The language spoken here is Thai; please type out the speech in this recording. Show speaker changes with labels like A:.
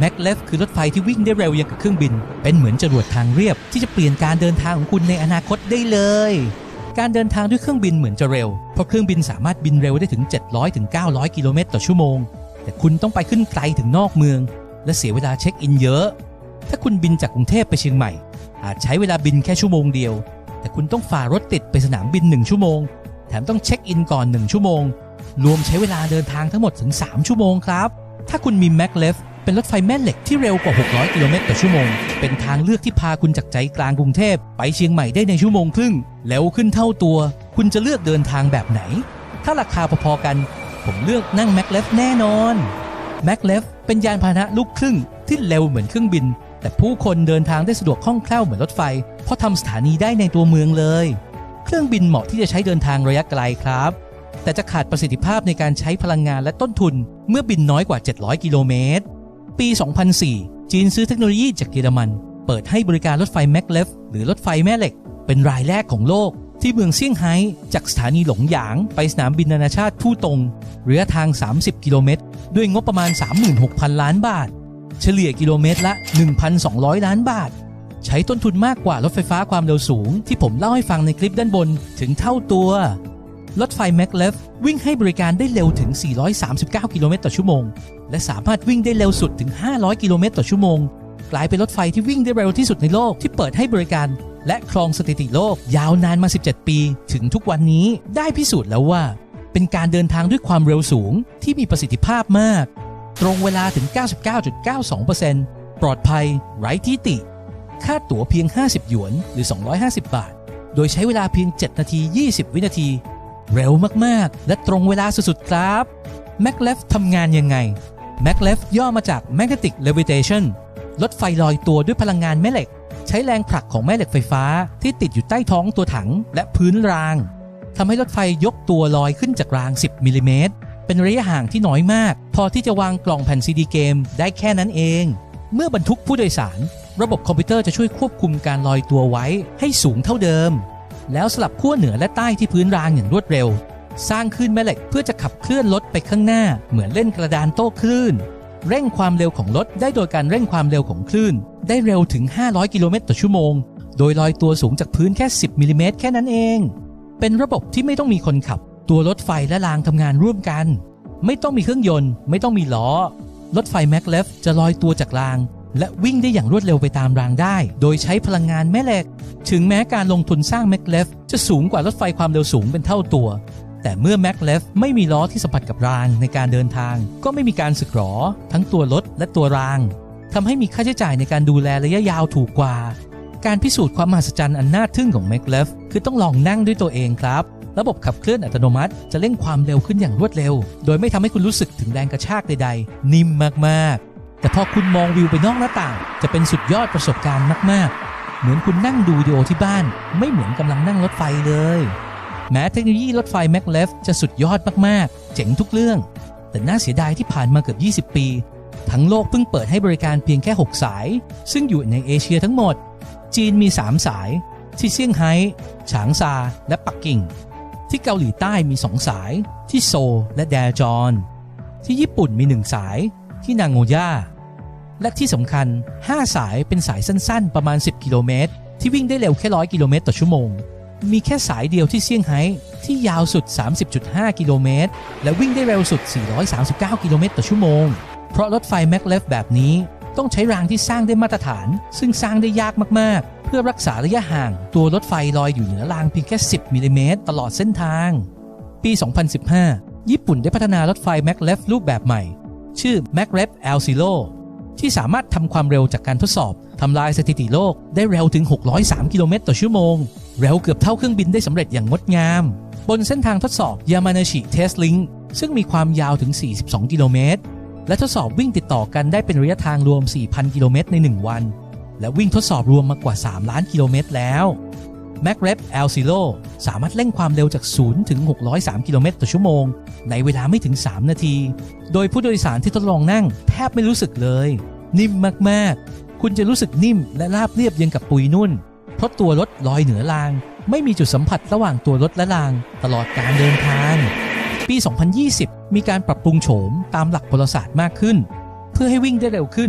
A: แม็กเลฟคือรถไฟที่วิ่งได้เร็วอย่างกับเครื่องบิน เป็นเหมือนจรวดทางเรียบ ที่จะเปลี่ยนการเดินทางของคุณในอนาคตได้เลย การเดินทางด้วยเครื่องบินเหมือนจะเร็ว เพราะเครื่องบินสามารถบินเร็วได้ถึง700ถึงกิโลเมตรต่อชั่วโมง แต่คุณต้องไปขึ้นไกลถึงนอกเมือง และเสียเวลาเช็คอินเยอะ ถ้าคุณบินจากกรุงเทพไปเชียงใหม่ อาจใช้เวลาบินแค่ชั่วโมงเดียว แต่คุณต้องฝ่ารถติดไปสนามบิน1ชั่วโมง แถมต้องเช็คอินก่อน1ชั่วโมง รวมใช้เวลาเดินทางทั้งหมดถึง 3 ชั่วโมงครับถ้าคุณมี m a c l e f เป็นรถไฟแม่เหล็กที่เร็วกว่า 600 กิโลเมตรต่อชั่วโมง เป็นทางเลือกที่พาคุณจากใจกลางกรุงเทพ ไปเชียงใหม่ได้ในชั่วโมงครึ่งเร็วขึ้นเท่าตัว คุณจะเลือกเดินทางแบบไหน ถ้าราคาพอๆกัน ผมเลือกนั่ง m a c l e f แน่นอน m a c l e f เป็นยานพาหนะลูกครึ่งที่เร็วเหมือนเครื่องบิน แต่ผู้คนเดินทางได้สะดวกคล่องแคล่วเหมือนรถไฟ เพราะทำสถานีได้ในตัวเมืองเลย เครื่องบินเหมาะที่จะใช้เดินทางระยะไกลครับ แต่จะขาดประสิทธิภาพในการใช้พลังงานและต้นทุนเมื่อบินน้อยกว่า 700 กิโลเมตร ปี 2004 จีนซื้อเทคโนโลยีจากเยอรมัน เปิดให้บริการรถไฟแมกเลฟหรือรถไฟแม่เหล็ก เป็นรายแรกของโลก ที่เมืองเซี่ยงไฮ้จากสถานีหลงหยาง ไปสนามบินนานาชาติผู้ตรงระยะทาง 30 กิโลเมตร ด้วยงบประมาณ 36,000 ล้านบาท เฉลี่ยกิโลเมตรละ 1,200 ล้านบาท ใช้ต้นทุนมากกว่ารถไฟฟ้าความเร็วสูง ที่ผมเล่าให้ฟังในคลิปด้านบนถึงเท่าตัว รถไฟแมกเลฟวิ่งให้บริการได้เร็วถึง 439 กิโลเมตรต่อชั่วโมง และสามารถวิ่งได้เร็วสุดถึง 500 กิโลเมตรต่อชั่วโมง กลายเป็นรถไฟที่วิ่งได้เร็วที่สุดในโลกที่เปิดให้บริการ และครองสถิติโลกยาวนานมา 17 ปี ถึงทุกวันนี้ได้พิสูจน์แล้วว่า เป็นการเดินทางด้วยความเร็วสูงที่มีประสิทธิภาพมาก ตรงเวลาถึง 99.92%ปลอดภัย ไร้ที่ติ ค่าตั๋วเพียง 50 หยวน หรือ 250 บาท โดยใช้เวลาเพียง 7 นาที 20 วินาที เร็วมากๆ และตรงเวลาสุดๆ ครับ m a c l e f ทำงานยังไง m a c l e f ย่อมาจาก Magnetic Levitation รถไฟลอยตัวด้วยพลังงานแม่เหล็ก ใช้แรงผลักของแม่เหล็กไฟฟ้าที่ติดอยู่ใต้ท้องตัวถังและพื้นรางทำให้รถไฟยกตัวลอยขึ้นจากราง 10มิลลิเมตรเป็นระยะห่างที่น้อยมาก พอที่จะวางกล่องแผ่นซีดีเกมได้แค่นั้นเอง เมื่อบรรทุกผู้โดยสาร ระบบคอมพิวเตอร์จะช่วยควบคุมการลอยตัวไว้ให้สูงเท่าเดิม แล้วสลับขั้วเหนือและใต้ที่พื้นรางอย่างรวดเร็ว สร้างคลื่นแม่เหล็กเพื่อจะขับเคลื่อนรถไปข้างหน้า เหมือนเล่นกระดานโต้คลื่น เร่งความเร็วของรถได้โดยการเร่งความเร็วของคลื่น ได้เร็วถึง 500 กิโลเมตรต่อชั่วโมง โดยลอยตัวสูงจากพื้นแค่ 10มิลลิเมตรแค่นั้นเอง เป็นระบบที่ไม่ต้องมีคนขับ ตัวรถไฟและรางทำงานร่วมกัน ไม่ต้องมีเครื่องยนต์ ไม่ต้องมีล้อ รถไฟแม็กเลฟจะลอยตัวจากราง และวิ่งได้อย่างรวดเร็วไปตามรางได้ โดยใช้พลังงานแม่เหล็ก ถึงแม้การลงทุนสร้างแมกเลฟจะสูงกว่ารถไฟความเร็วสูงเป็นเท่าตัว แต่เมื่อแมกเลฟไม่มีล้อที่สัมผัสกับรางในการเดินทาง ก็ไม่มีการสึกหรอ ทั้งตัวรถและตัวรางทำให้มีค่าใช้จ่ายในการดูแลระยะยาวถูกกว่า การพิสูจน์ความมหัศจรรย์อันน่าทึ่งของ m a c l e f คือต้องลองนั่งด้วยตัวเองครับ ระบบขับเคลื่อนอัตโนมัติจะเร่งความเร็วขึ้นอย่างรวดเร็ว โดยไม่ทำให้คุณรู้สึกถึงแรงกระชากใดๆ นิ่มมากๆ แต่พอคุณมองวิวไปนอกหน้าต่าง จะเป็นสุดยอดประสบการณ์มากๆ เหมือนคุณนั่งดูวิดีโอที่บ้าน ไม่เหมือนกำลังนั่งรถไฟเลย แม้เทคโนโลยีรถไฟ m a c l e f จะสุดยอดมากๆ เจ๋งทุกเรื่อง แต่น่าเสียดายที่ผ่านมาเกือบ 20 ปี ทั้งโลกเพิ่งเปิดให้บริการเพียงแค่ 6 สาย ซึ่งอยู่ในเอเชียทั้งหมด จีนมี 3 สาย ที่เซี่ยงไฮ้ ฉางซา และปักกิ่ง ที่เกาหลีใต้มี 2 สาย ที่โซลและแดจอน ที่ญี่ปุ่นมี 1 สาย ที่นางโงย่า และที่สำคัญ 5 สายเป็นสายสั้นๆ ประมาณ 10 กิโลเมตร ที่วิ่งได้เร็วแค่ 100 กิโลเมตรต่อชั่วโมง มีแค่สายเดียวที่เซี่ยงไฮ้ที่ยาวสุด 30.5 กิโลเมตร และวิ่งได้เร็วสุด 439 กิโลเมตรต่อชั่วโมง เพราะรถไฟแมกเลฟแบบนี้ต้องใช้รางที่สร้างได้มาตรฐาน ซึ่งสร้างได้ยากมากๆ เพื่อรักษาระยะห่างตัวรถไฟลอยอยู่เหนือรางเพียงแค่ 10 มิลลิเมตรตลอดเส้นทาง ปี 2015 ญี่ปุ่นได้พัฒนารถไฟแมกเลฟรูปแบบใหม่ ชื่อ m a c r e f L Zero ที่สามารถทำความเร็วจากการทดสอบทำลายสถิติโลกได้เร็วถึง 603 กิโลเมตรต่อชั่วโมง เร็วเกือบเท่าเครื่องบินได้สำเร็จอย่างงดงาม บนเส้นทางทดสอบยามานาชิเทสลิงซึ่งมีความยาวถึง 42 กิโลเมตร และทดสอบวิ่งติดต่อกันได้เป็นระยะทางรวม 4,000 กิโลเมตรใน 1 วัน และวิ่งทดสอบรวมมากว่า 3 ล้านกิโลเมตรแล้ว m a c r e p L Zero สามารถเร่งความเร็วจาก 0 ถึง 603 กิโลเมตรต่อชั่วโมง ในเวลาไม่ถึง 3 นาที โดยผู้โดยสารที่ทดลองนั่งแทบไม่รู้สึกเลย นิ่มมากๆ คุณจะรู้สึกนิ่มและราบเรียบยังกับปุยนุ่น เพราะตัวรถลอยเหนือราง ไม่มีจุดสัมผัสระหว่างตัวรถและราง ตลอดการเดินทาง ปี 2020 มีการปรับปรุงโฉมตามหลักพลศาสตร์มากขึ้น เพื่อให้วิ่งได้เร็วขึ้น